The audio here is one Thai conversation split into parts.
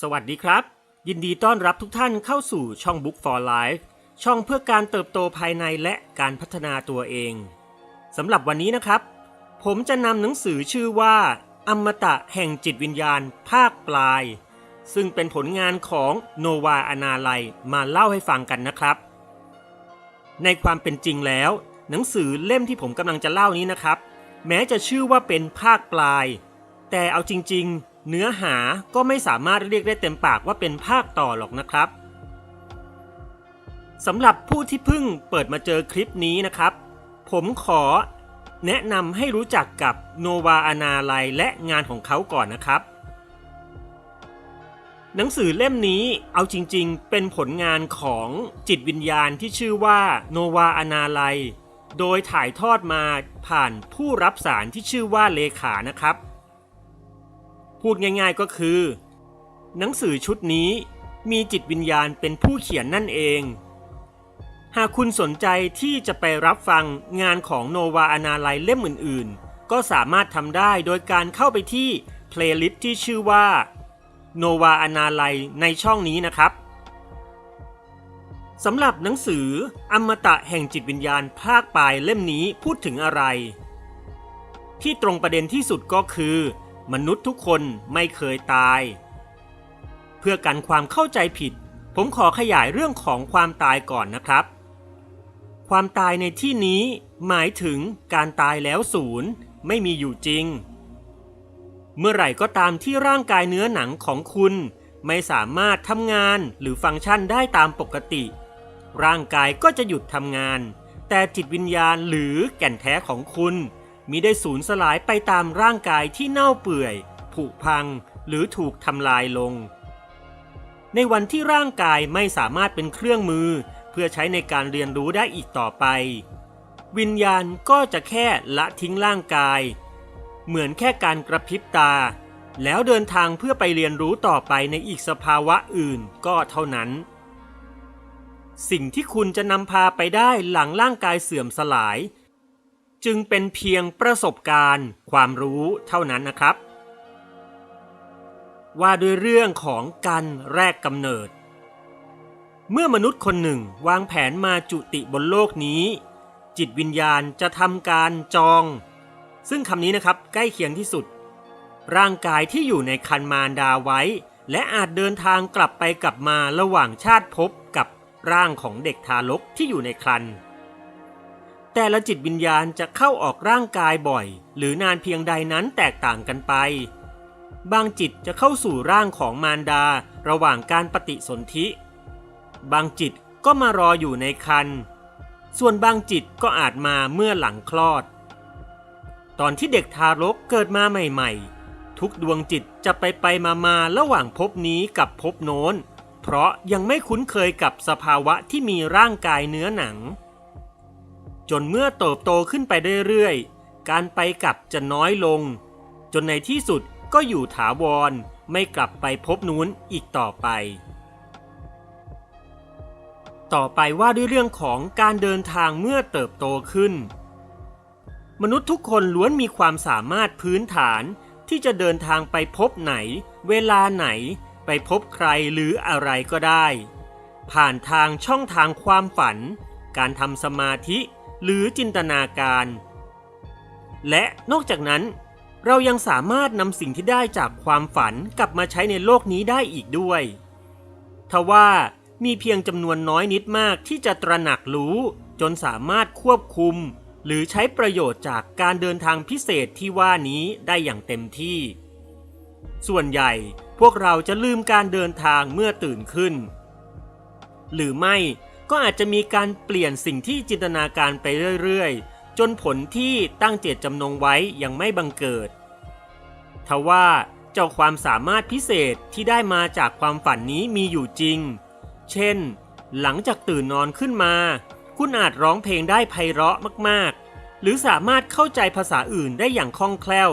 สวัสดีครับ ยินดีต้อนรับทุกท่านเข้าสู่ช่อง Book for Life ช่องเพื่อการเติบโตภายในและการพัฒนาตัวเองสำหรับวันนี้นะครับ ผมจะนำหนังสือชื่อว่า อมตะแห่งจิตวิญญาณภาคปลาย ซึ่งเป็นผลงานของโนวาอนาลัยมาเล่าให้ฟังกันนะครับ ในความเป็นจริงแล้ว หนังสือเล่มที่ผมกำลังจะเล่านี้นะครับ แม้จะชื่อว่าเป็นภาคปลาย แต่เอาจริงๆ เนื้อหาก็ไม่สามารถเรียกได้เต็มปากว่าเป็นภาคต่อหรอกนะครับสำหรับผู้ที่เพิ่งเปิดมาเจอคลิปนี้นะครับ ผมขอแนะนำให้รู้จักกับโนวาอนาลัยและงานของเขาก่อนนะครับ หนังสือเล่มนี้เอาจริงๆ เป็นผลงานของจิตวิญญาณที่ชื่อว่าโนวาอนาลัยโดยถ่ายทอดมาผ่านผู้รับสารที่ชื่อว่าเลขานะครับ พูดง่ายๆก็คือ หนังสือชุดนี้มีจิตวิญญาณเป็นผู้เขียนนั่นเอง หากคุณสนใจที่จะไปรับฟังงานของโนวาอนาลัยเล่มอื่นๆ ก็สามารถทำได้โดยการเข้าไปที่เพลย์ลิสต์ที่ชื่อว่าโนวาอนาลัยในช่องนี้นะครับสำหรับหนังสืออมตะแห่งจิตวิญญาณภาคปลายเล่มนี้พูดถึงอะไร ที่ตรงประเด็นที่สุดก็คือ มนุษย์ทุกคนไม่เคยตาย เพื่อกันความเข้าใจผิด ผมขอขยายเรื่องของความตายก่อนนะครับ ความตายในที่นี้หมายถึงการตายแล้วศูนย์ไม่มีอยู่จริง เมื่อไหร่ก็ตามที่ร่างกายเนื้อหนังของคุณไม่สามารถทำงานหรือฟังก์ชันได้ตามปกติ ร่างกายก็จะหยุดทำงาน แต่จิตวิญญาณหรือแก่นแท้ของคุณ มิได้สูญสลายไปตามร่างกายที่เน่าเปื่อย ผุพังหรือถูกทำลายลง ในวันที่ร่างกายไม่สามารถเป็นเครื่องมือ เพื่อใช้ในการเรียนรู้ได้อีกต่อไป วิญญาณก็จะแค่ละทิ้งร่างกาย เหมือนแค่การกระพริบตา แล้วเดินทางเพื่อไปเรียนรู้ต่อไปในอีกสภาวะอื่นก็เท่านั้นสิ่งที่คุณจะนำพาไปได้หลังร่างกายเสื่อมสลาย จึงเป็นเพียงประสบการณ์ ความรู้เท่านั้นนะครับ ว่าด้วยเรื่องของการแรกกำเนิด เมื่อมนุษย์คนหนึ่งวางแผนมาจุติบนโลกนี้ จิตวิญญาณจะทำการจอง ซึ่งคำนี้นะครับใกล้เคียงที่สุด ร่างกายที่อยู่ในคันมารดาไว้ และอาจเดินทางกลับไปกลับมาระหว่างชาติภพกับร่างของเด็กทารกที่อยู่ในครัน แต่ละจิตวิญญาณจะเข้าออกร่างกายบ่อย หรือนานเพียงใดนั้นแตกต่างกันไป บางจิตจะเข้าสู่ร่างของมารดาระหว่างการปฏิสนธิ บางจิตก็มารออยู่ในคันส่วนบางจิตก็อาจมาเมื่อหลังคลอด ตอนที่เด็กทารกเกิดมาใหม่ ๆ ทุกดวงจิตจะไปไปมามาระหว่างภพนี้กับภพโน้น เพราะยังไม่คุ้นเคยกับสภาวะที่มีร่างกายเนื้อหนัง จนเมื่อเติบโตขึ้นไปเรื่อยๆ การไปกลับจะน้อยลง จนในที่สุดก็อยู่ถาวรไม่กลับไปพบนู้นอีกต่อไป ต่อไปว่าด้วยเรื่องของการเดินทางเมื่อเติบโตขึ้น มนุษย์ทุกคนล้วนมีความสามารถพื้นฐานที่จะเดินทางไปพบไหน เวลาไหน ไปพบใครหรืออะไรก็ได้ ผ่านทางช่องทางความฝัน การทำสมาธิ หรือจินตนาการ และนอกจากนั้น เรายังสามารถนำสิ่งที่ได้จากความฝันกลับมาใช้ในโลกนี้ได้อีกด้วยทว่ามีเพียงจำนวนน้อยนิดมากที่จะตระหนักรู้ จนสามารถควบคุม หรือใช้ประโยชน์จากการเดินทางพิเศษที่ว่านี้ได้อย่างเต็มที่ ส่วนใหญ่พวกเราจะลืมการเดินทางเมื่อตื่นขึ้น หรือไม่ ก็อาจจะมีการเปลี่ยนสิ่งที่จินตนาการไปเรื่อยๆ จนผลที่ตั้งเจตจำนงไว้ยังไม่บังเกิด ทว่าเจ้าความสามารถพิเศษที่ได้มาจากความฝันนี้มีอยู่จริง เช่น หลังจากตื่นนอนขึ้นมา คุณอาจร้องเพลงได้ไพเราะมากๆ หรือสามารถเข้าใจภาษาอื่นได้อย่างคล่องแคล่ว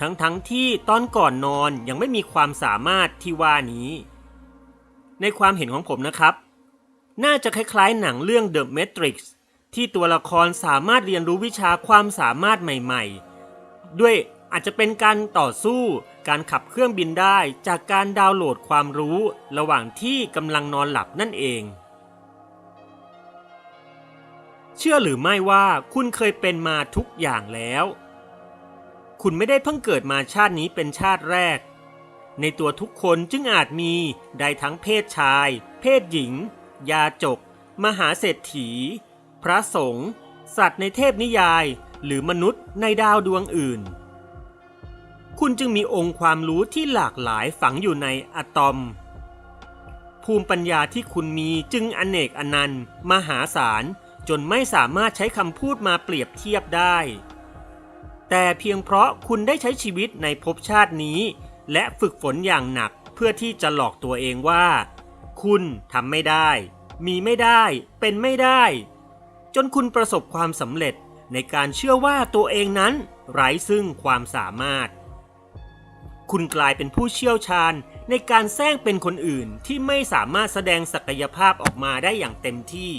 ทั้งๆทที่ตอนก่อนนอนยังไม่มีความสามารถที่ว่านี้ ในความเห็นของผมนะครับ น่าจะคล้ายๆหนังเรื่อง The Matrix ที่ตัวละครสามารถเรียนรู้วิชาความสามารถใหม่ๆ ด้วยอาจจะเป็นการต่อสู้ การขับเครื่องบินได้จากการดาวน์โหลดความรู้ ระหว่างที่กำลังนอนหลับนั่นเอง เชื่อหรือไม่ว่าคุณเคยเป็นมาทุกอย่างแล้ว คุณไม่ได้เพิ่งเกิดมาชาตินี้เป็นชาติแรก ในตัวทุกคนจึงอาจมีได้ทั้งเพศชาย เพศหญิง ยาจก มหาเศรษฐี พระสงฆ์สัตว์ในเทพนิยาย หรือมนุษย์ในดาวดวงอื่น คุณจึงมีองค์ความรู้ที่หลากหลายฝังอยู่ในอะตอม ภูมิปัญญาที่คุณมีจึงอเนกอนันต์ มหาศาลจนไม่สามารถใช้คำพูดมาเปรียบเทียบได้ แต่เพียงเพราะคุณได้ใช้ชีวิตในภพชาตินี้ และฝึกฝนอย่างหนักเพื่อที่จะหลอกตัวเองว่า คุณทำไม่ได้ มีไม่ได้ เป็นไม่ได้ จนคุณประสบความสำเร็จในการเชื่อว่าตัวเองนั้น ไร้ซึ่งความสามารถ คุณกลายเป็นผู้เชี่ยวชาญในการแซงเป็นคนอื่นที่ไม่สามารถแสดงศักยภาพออกมาได้อย่างเต็มที่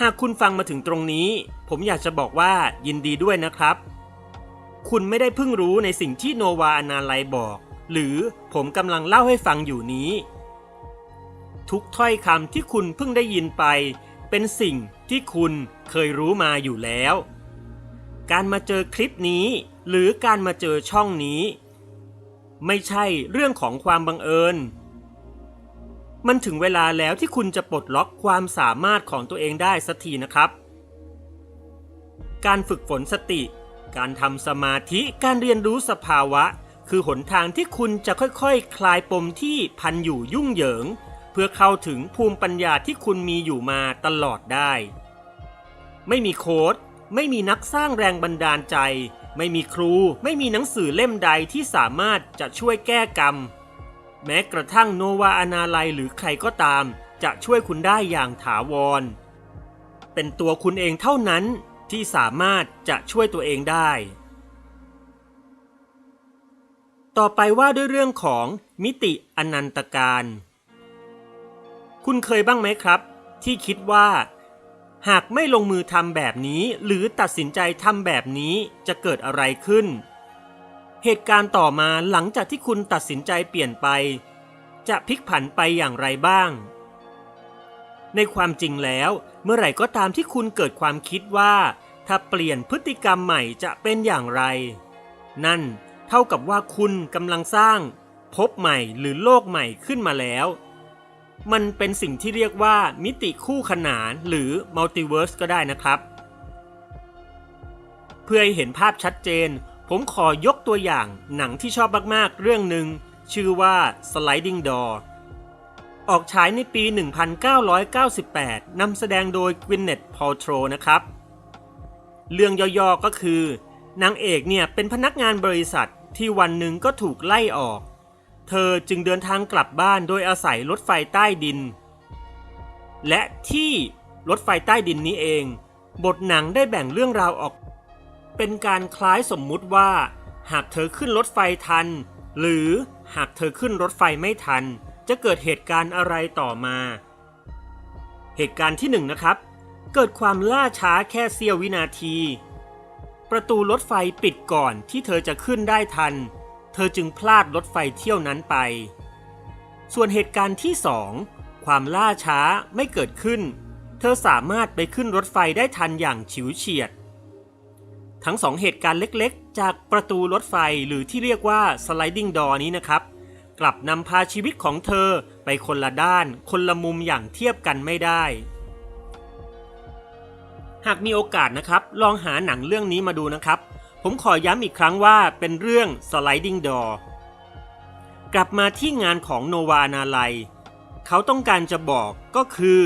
หากคุณฟังมาถึงตรงนี้ ผมอยากจะบอกว่ายินดีด้วยนะครับ คุณไม่ได้เพิ่งรู้ในสิ่งที่โนวาอนาไลบอก หรือผมกำลังเล่าให้ฟังอยู่นี้ ทุกถ้อยคำที่คุณเพิ่งได้ยินไป เป็นสิ่งที่คุณเคยรู้มาอยู่แล้ว การมาเจอคลิปนี้ หรือการมาเจอช่องนี้ ไม่ใช่เรื่องของความบังเอิญ มันถึงเวลาแล้วที่คุณจะปลดล็อกความสามารถของตัวเองได้สักทีนะครับ การฝึกฝนสติ การทำสมาธิการเรียนรู้สภาวะ คือหนทางที่คุณจะค่อยๆคคลายปมที่พันอยู่ยุ่งเหยิง เพื่อเข้าถึงภูมิปัญญาที่คุณมีอยู่มาตลอดได้ ไม่มีโค้ดไม่มีนักสร้างแรงบันดาลใจ ไม่มีครู ไม่มีหนังสือเล่มใดที่สามารถจะช่วยแก้กรรม แม้กระทั่งโนวาอนาไลหรือใครก็ตาม จะช่วยคุณได้อย่างถาวร เป็นตัวคุณเองเท่านั้นที่สามารถจะช่วยตัวเองได้ ต่อไปว่าด้วยเรื่องของมิติอนันตการ คุณเคยบ้างไหมครับ ที่คิดว่า หากไม่ลงมือทำแบบนี้ หรือตัดสินใจทำแบบนี้จะเกิดอะไรขึ้น เหตุการณ์ต่อมาหลังจากที่คุณตัดสินใจเปลี่ยนไป จะพลิกผันไปอย่างไรบ้าง ในความจริงแล้ว เมื่อไหร่ก็ตามที่คุณเกิดความคิดว่า ถ้าเปลี่ยนพฤติกรรมใหม่จะเป็นอย่างไร นั่น เท่ากับว่าคุณกำลังสร้างพบใหม่หรือโลกใหม่ขึ้นมาแล้ว มันเป็นสิ่งที่เรียกว่ามิติคู่ขนานหรือมัลติเวิร์สก็ได้นะครับ เพื่อให้เห็นภาพชัดเจน ผมขอยกตัวอย่างหนังที่ชอบมากๆ เรื่องหนึ่งชื่อว่า Sliding Door ออกฉายในปี 1998 นำแสดงโดย Gwyneth Paltrow นะครับ เรื่องย่อๆก็คือนางเอกเนี่ยเป็นพนักงานบริษัท ที่วันหนึ่งก็ถูกไล่ออก เธอจึงเดินทางกลับบ้านโดยอาศัยรถไฟใต้ดิน และที่รถไฟใต้ดินนี้เอง บทหนังได้แบ่งเรื่องราวออก เป็นการคล้ายสมมุติว่า หากเธอขึ้นรถไฟทัน หรือหากเธอขึ้นรถไฟไม่ทัน จะเกิดเหตุการณ์อะไรต่อมา เหตุการณ์ที่หนึ่งนะครับ เกิดความล่าช้าแค่เสี้ยววินาที ประตูรถไฟปิดก่อนที่เธอจะขึ้นได้ทัน เธอจึงพลาดรถไฟเที่ยวนั้นไป ส่วนเหตุการณ์ที่สองความล่าช้าไม่เกิดขึ้น เธอสามารถไปขึ้นรถไฟได้ทันอย่างฉิวเฉียด ทั้งสองเหตุการณ์เล็กๆ จากประตูรถไฟหรือที่เรียกว่า sliding door นี้นะครับ กลับนำพาชีวิตของเธอไปคนละด้าน คนละมุมอย่างเทียบกันไม่ได้ หากมีโอกาสนะครับ ลองหาหนังเรื่องนี้มาดูนะครับ ผมขอย้ำอีกครั้งว่าเป็นเรื่อง sliding door กลับมาที่งานของโนวานาไลเขาต้องการจะบอกก็คือ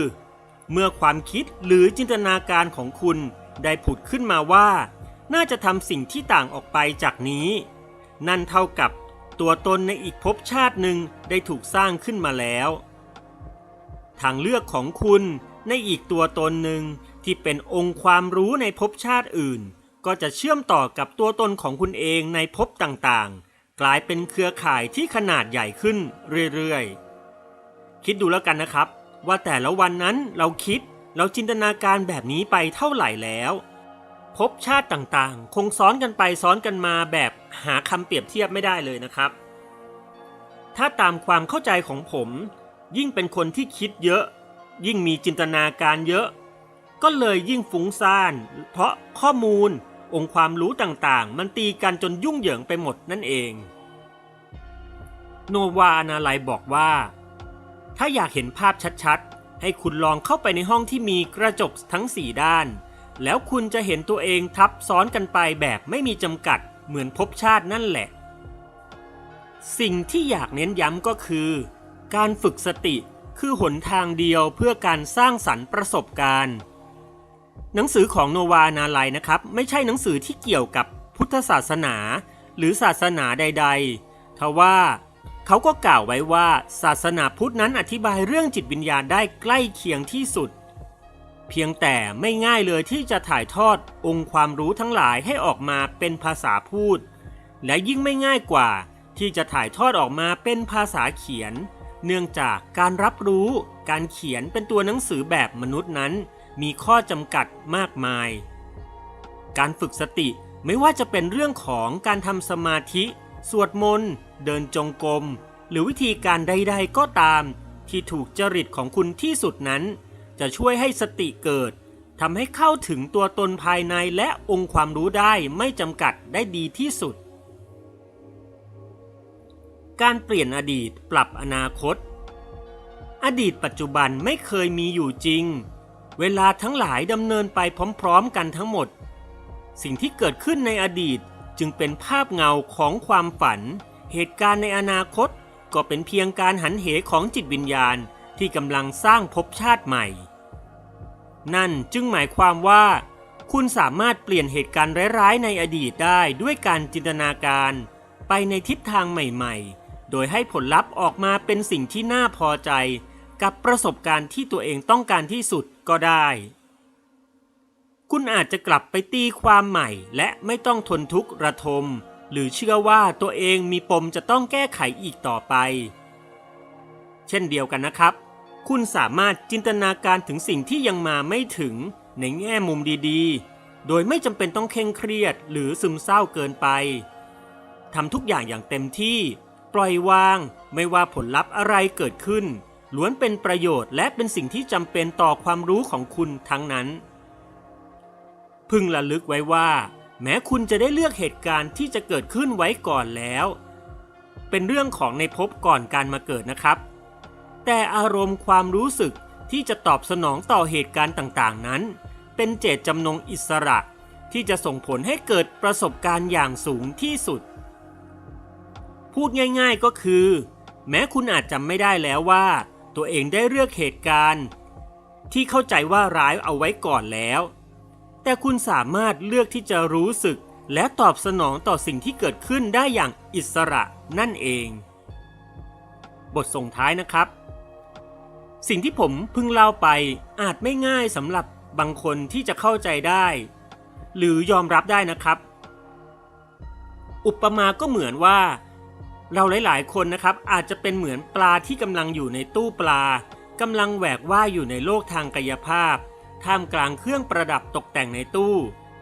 เมื่อความคิดหรือจินตนาการของคุณได้ผุดขึ้นมาว่า น่าจะทำสิ่งที่ต่างออกไปจากนี้ นั่นเท่ากับตัวตนในอีกภพชาติหนึ่งได้ถูกสร้างขึ้นมาแล้ว ทางเลือกของคุณในอีกตัวตนหนึ่ง ที่เป็นองค์ความรู้ในภพชาติอื่น ก็จะเชื่อมต่อกับตัวตนของคุณเองในภพต่างๆ กลายเป็นเครือข่ายที่ขนาดใหญ่ขึ้นเรื่อยๆ คิดดูแล้วกันนะครับ ว่าแต่ละวันนั้นเราคิดเราจินตนาการแบบนี้ไปเท่าไหร่แล้วภพชาติต่างๆ คงซ้อนกันไปซ้อนกันมาแบบหาคำเปรียบเทียบไม่ได้เลยนะครับ ถ้าตามความเข้าใจของผม ยิ่งเป็นคนที่คิดเยอะ ยิ่งมีจินตนาการเยอะ ก็เลยยิ่งฟุ้งซ่าน เพราะข้อมูล องค์ความรู้ต่างๆ มันตีกันจนยุ่งเหยิงไปหมดนั่นเอง โนวาอนาไลบอกว่า ถ้าอยากเห็นภาพชัดๆ ให้คุณลองเข้าไปในห้องที่มีกระจกทั้งสี่ด้าน แล้วคุณจะเห็นตัวเองทับซ้อนกันไปแบบไม่มีจำกัดเหมือนภพชาตินั่นแหละ สิ่งที่อยากเน้นย้ำก็คือ การฝึกสติคือหนทางเดียวเพื่อการสร้างสรรค์ประสบการณ์ หนังสือของโนวานาไลนะครับ ไม่ใช่หนังสือที่เกี่ยวกับพุทธศาสนา หรือศาสนาใด ๆ ทว่าเขาก็กล่าวไว้ว่าศาสนาพุทธนั้นอธิบายเรื่องจิตวิญญาณได้ใกล้เคียงที่สุด เพียงแต่ไม่ง่ายเลยที่จะถ่ายทอดองค์ความรู้ทั้งหลายให้ออกมาเป็นภาษาพูด และยิ่งไม่ง่ายกว่าที่จะถ่ายทอดออกมาเป็นภาษาเขียน เนื่องจากการรับรู้ การเขียนเป็นตัวหนังสือแบบมนุษย์นั้น มีข้อจำกัดมากมาย การฝึกสติไม่ว่าจะเป็นเรื่องของการทำสมาธิ สวดมนต์ เดินจงกรม หรือวิธีการใดๆก็ตาม ที่ถูกจริตของคุณที่สุดนั้น จะช่วยให้สติเกิดทำให้เข้าถึงตัวตนภายในและองค์ความรู้ได้ไม่จำกัดได้ดีที่สุด การเปลี่ยนอดีตปรับอนาคต อดีตปัจจุบันไม่เคยมีอยู่จริง เวลาทั้งหลายดำเนินไปพร้อมๆกันทั้งหมด สิ่งที่เกิดขึ้นในอดีตจึงเป็นภาพเงาของความฝัน เหตุการณ์ในอนาคตก็เป็นเพียงการหันเหของจิตวิญญาณที่กำลังสร้างภพชาติใหม่ นั่นจึงหมายความว่า คุณสามารถเปลี่ยนเหตุการณ์ร้ายๆในอดีตได้ด้วยการจินตนาการ ไปในทิศทางใหม่ๆ โดยให้ผลลัพธ์ออกมาเป็นสิ่งที่น่าพอใจ กับประสบการณ์ที่ตัวเองต้องการที่สุด ก็ได้ คุณอาจจะกลับไปตีความใหม่ และไม่ต้องทนทุกข์ระทม หรือเชื่อว่าตัวเองมีปมจะต้องแก้ไขอีกต่อไป เช่นเดียวกันนะครับ คุณสามารถจินตนาการถึงสิ่งที่ยังมาไม่ถึงในแง่มุมดีๆ โดยไม่จำเป็นต้องเคร่งเครียดหรือซึมเศร้าเกินไปทำทุกอย่างอย่างเต็มที่ ปล่อยวาง ไม่ว่าผลลัพธ์อะไรเกิดขึ้น ล้วนเป็นประโยชน์และเป็นสิ่งที่จำเป็นต่อความรู้ของคุณทั้งนั้น พึงระลึกไว้ว่า แม้คุณจะได้เลือกเหตุการณ์ที่จะเกิดขึ้นไว้ก่อนแล้ว เป็นเรื่องของในภพก่อนการมาเกิดนะครับ แต่อารมณ์ความรู้สึกที่จะตอบสนองต่อเหตุการณ์ต่างๆ นั้น เป็นเจตจำนงอิสระที่จะส่งผลให้เกิดประสบการณ์อย่างสูงที่สุด พูดง่ายๆก็คือ แม้คุณอาจจำไม่ได้แล้วว่า ตัวเองได้เลือกเหตุการณ์ ที่เข้าใจว่าร้ายเอาไว้ก่อนแล้ว แต่คุณสามารถเลือกที่จะรู้สึกและตอบสนองต่อสิ่งที่เกิดขึ้นได้อย่างอิสระนั่นเอง บทส่งท้ายนะครับ สิ่งที่ผมเพิ่งเล่าไปอาจไม่ง่ายสำหรับบางคนที่จะเข้าใจได้ หรือยอมรับได้นะครับ อุปมาก็เหมือนว่า เราหลายๆ คนนะครับอาจจะเป็นเหมือนปลาที่กำลังอยู่ในตู้ปลากำลังแหวกว่ายอยู่ในโลกทางกายภาพ ท่ามกลางเครื่องประดับตกแต่งในตู้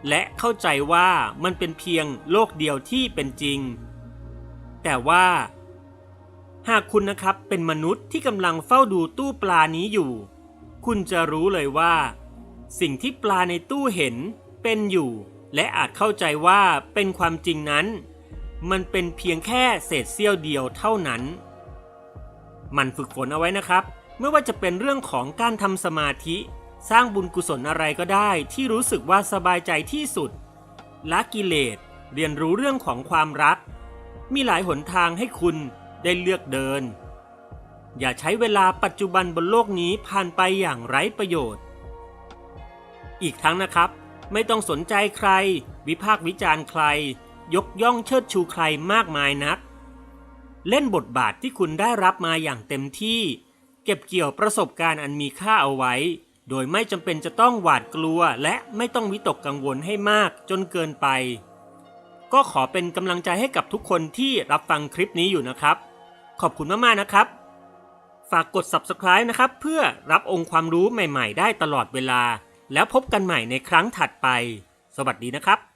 และเข้าใจว่ามันเป็นเพียงโลกเดียวที่เป็นจริง แต่ว่า หากคุณนะครับเป็นมนุษย์ที่กำลังเฝ้าดูตู้ปลานี้อยู่ คุณจะรู้เลยว่า สิ่งที่ปลาในตู้เห็นเป็นอยู่ และอาจเข้าใจว่าเป็นความจริงนั้น มันเป็นเพียงแค่เศษเสี้ยวเดียวเท่านั้น มันฝึกฝนเอาไว้นะครับ ไม่ว่าจะเป็นเรื่องของการทำสมาธิ สร้างบุญกุศลอะไรก็ได้ที่รู้สึกว่าสบายใจที่สุดละกิเลส เรียนรู้เรื่องของความรัก มีหลายหนทางให้คุณได้เลือกเดิน อย่าใช้เวลาปัจจุบันบนโลกนี้ผ่านไปอย่างไร้ประโยชน์ อีกทั้งนะครับ ไม่ต้องสนใจใคร วิพากษ์วิจารณ์ใคร ยกย่องเชิดชูใครมากมายนัก เล่นบทบาทที่คุณได้รับมาอย่างเต็มที่ เก็บเกี่ยวประสบการณ์อันมีค่าเอาไว้ โดยไม่จำเป็นจะต้องหวาดกลัวและไม่ต้องวิตกกังวลให้มากจนเกินไป ก็ขอเป็นกำลังใจให้กับทุกคนที่รับฟังคลิปนี้อยู่นะครับ ขอบคุณมากๆนะครับ ฝากกด subscribe นะครับ เพื่อรับองค์ความรู้ใหม่ ๆ ได้ตลอดเวลา แล้วพบกันใหม่ในครั้งถัดไป สวัสดีนะครับ